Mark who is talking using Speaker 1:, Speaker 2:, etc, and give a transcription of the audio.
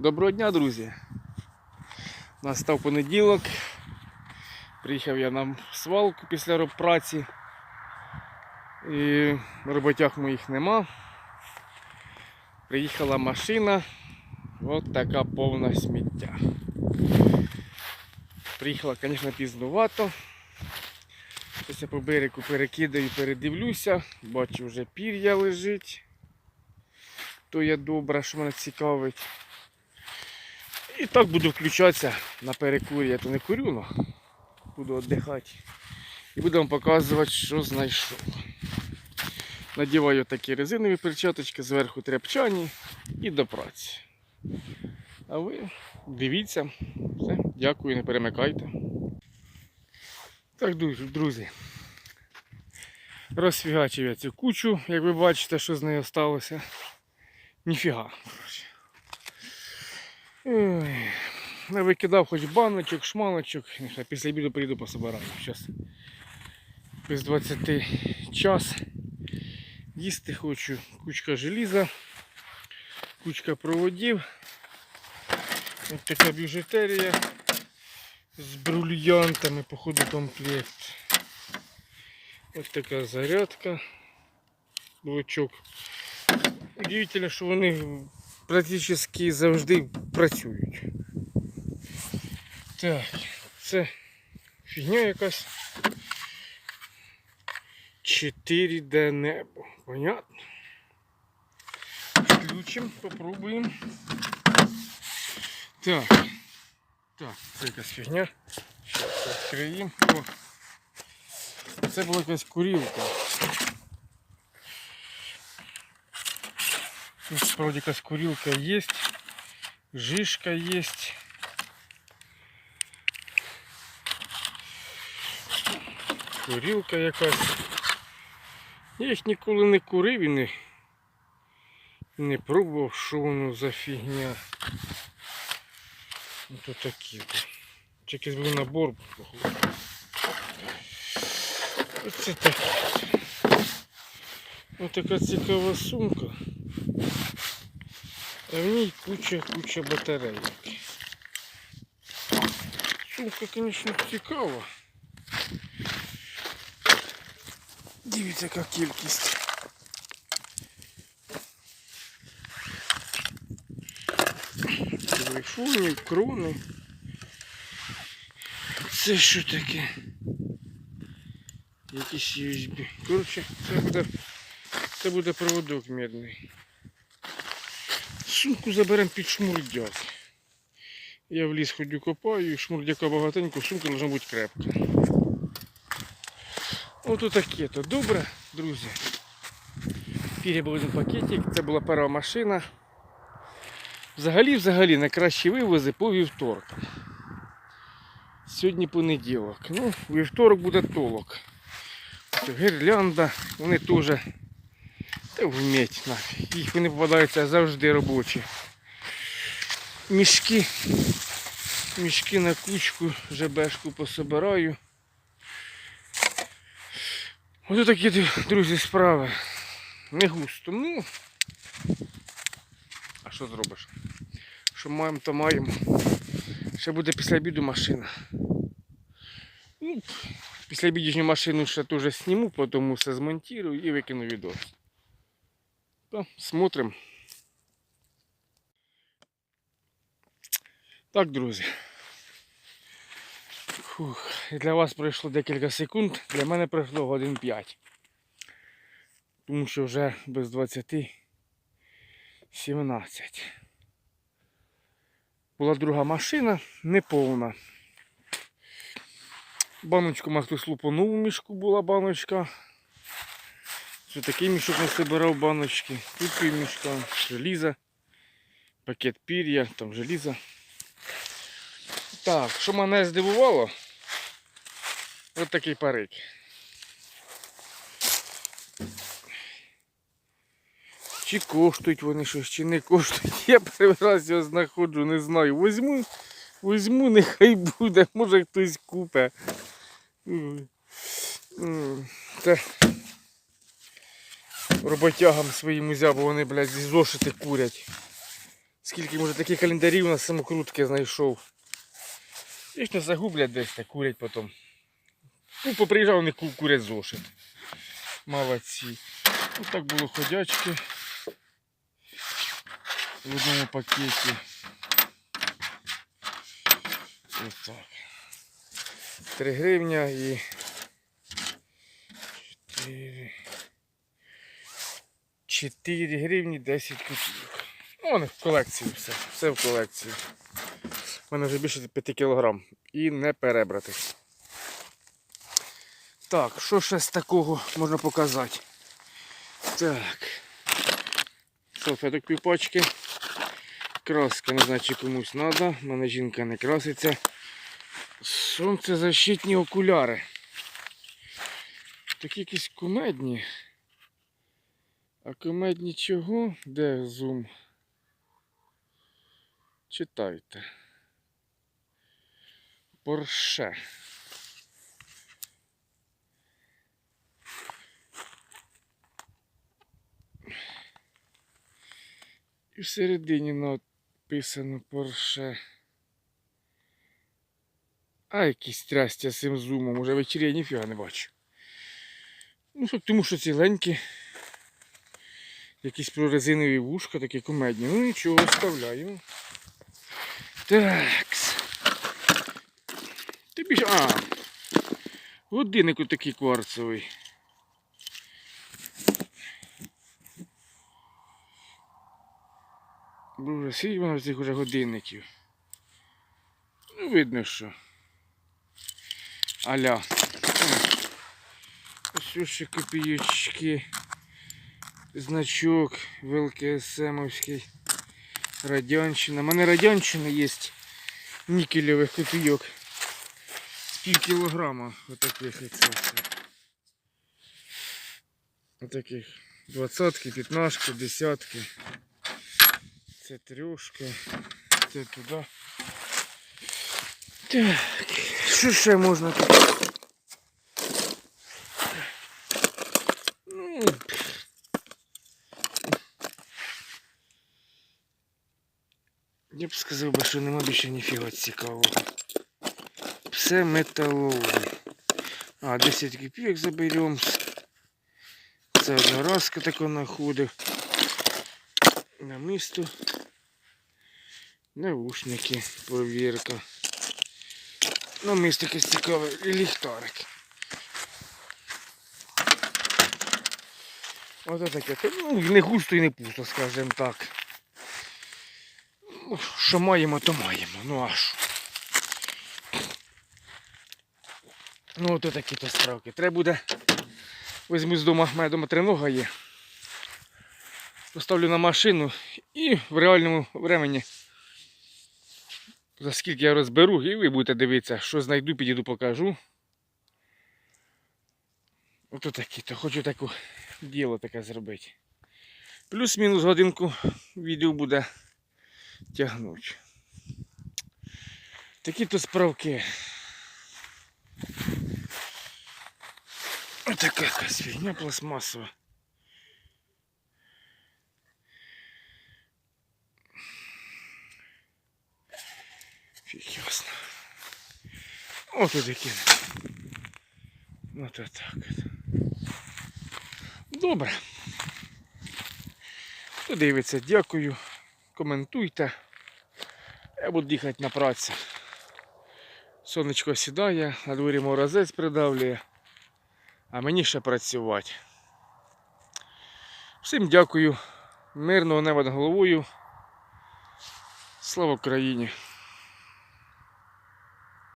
Speaker 1: Доброго дня, друзі! Настав понеділок. Приїхав я на свалку після праці. І роботяг моїх нема. Приїхала машина. От така повна сміття. Приїхала, звісно, пізнувато. Щось я по берегу перекидаю, передивлюся. Бачу, вже пір'я лежить. То є добре, що мене цікавить. І так буду включатися на перекурі. Я то не курю, але буду віддихати. І буду вам показувати, що знайшов. Надіваю такі резинові перчаточки, зверху тряпчані і до праці. А ви дивіться. Все, дякую, не перемикайте. Так, друзі. Розфігачив я цю кучу, як ви бачите, що з нею сталося. Ніфіга. Ой, Я викидав хоч баночок, шмалочок. Нехай після обіду прийду пособираю. Зараз без 20 час. Їсти хочу кучка желіза, кучка проводів. Ось така біжутерія з брульянтами, походу комплект. Ось така зарядка, блочок. Удивительно, що вони практично завжди працюють. Так, це фігня якась. 4D небо. Понятно? Включимо, попробуємо. Так. Так, це якась фігня. Зараз відкриємо. Це була якась курілка. Тут справді якась курілка є. Жишка є. Курілка якась. Я їх ніколи не курив і не, і не пробував, що воно за фігня. Ну то такі. якийсь був набор. Оце таке. Ось така цікава сумка. А в ній куча куча батарейок. Сумка, звісно, цікава. Дивіться, яка кількість. Телефонів, крони. Це що таке? Якісь USB. Коротше, це буде, це буде проводок медний. Сумку заберемо під шмурдяк. Я в ліс ходю копаю, і шмурдяка багатенько, сумка должна бути крепка. Ото таке то. Добре, друзі. Був один пакетик, це була перша машина. Взагалі, взагалі, найкращі вивози по вівторкам. Сьогодні понеділок. Ну, вівторок буде толок. Гірлянда, вони теж та вміть нафіг. Їх вони попадаються завжди робочі. Мішки. Мішки на кучку, жебешку пособираю. Ось такі, друзі, справи. Не густо. Ну. А що зробиш? Що маємо, то маємо. Ще буде після обіду машина. Ну, після обідню машину ще теж зніму, потім все змонтую і викину відео. То, смотрим. Так, друзі. Фух, для вас пройшло декілька секунд, для мене пройшло годин 5. Тому що вже без 20 17. Була друга машина, неповна. Баночку мав хтось лупанув у мішку була баночка. Це такий мішок не собирав баночки. Тут пів мішка, желіза, пакет пір'я, там желіза. Так, що мене здивувало, Ось такий парик. Чи коштують вони щось, чи не коштують. Я перший його знаходжу, не знаю. Возьму, возьму, нехай буде, може хтось купе. Це роботягам своїм узяв, бо вони, блядь, зі зошити курять. Скільки може таких календарів на самокрутки знайшов. Вічно загублять десь та курять потім. Ну, поприїжджав, вони ку- курять зошит. Молодці. Ось так було ходячки. В одному пакеті. Ось так. 3 гривня і 4. 4 гривні 10 копійок. Ну, вони в колекції все. Все в колекції. У мене вже більше 5 кілограм. І не перебрати. Так, що ще з такого можна показати? Так. Салфеток півпачки. Краска, не знаю, чи комусь треба. У мене жінка не краситься. Сонцезащитні окуляри. Такі якісь кумедні. А кумедні чого? Де зум? Читайте. Порше. І всередині написано Порше. А якісь трястя з цим зумом. Уже вечері я ніфіга не бачу. Ну, тому що ціленькі. Якісь прорезинові вушка, такі кумедні. Ну нічого, вставляємо. Такс. Ти більше. А. Годинник отакий кварцевий. Боже, скільки воно цих уже годинників. Ну, видно, що. Аля. Ось ще копійочки. Значок ВЛКСМовський. Радянщина. У мене радянщина є нікельових копійок. З пів кілограма отаких оце все. Отаких. Двадцятки, п'ятнашки, десятки. Це трьошки. Це туди. Так, що ще можна тут? Ну, Я б сказав би, що нема більше ніфіга цікавого. Все металове. А, 10 копійок заберемо. Це одноразка така находив. На місто. Наушники, провірка. На місто якесь цікаве. І ліхтарик. Ото таке. Ну, не густо і не пусто, скажімо так. Що маємо, то маємо. Ну а що? Ну ото такі то справки. Треба буде. Візьму з дому, в мене вдома тринога є. Поставлю на машину і в реальному времені. За скільки я розберу, і ви будете дивитися, що знайду, підійду покажу. Ото такі, то хочу таку діло таке зробити. Плюс-мінус годинку відео буде тягнуть. Такі то справки. Отака якась фігня пластмасова. Фіг ясно. Ось тут які. Ось так. от. Добре. Хто дивиться, дякую. Коментуйте. Я буду їхати на працю. Сонечко сідає, на дворі морозець придавлює, а мені ще працювати. Всім дякую. Мирного неба над головою. Слава Україні!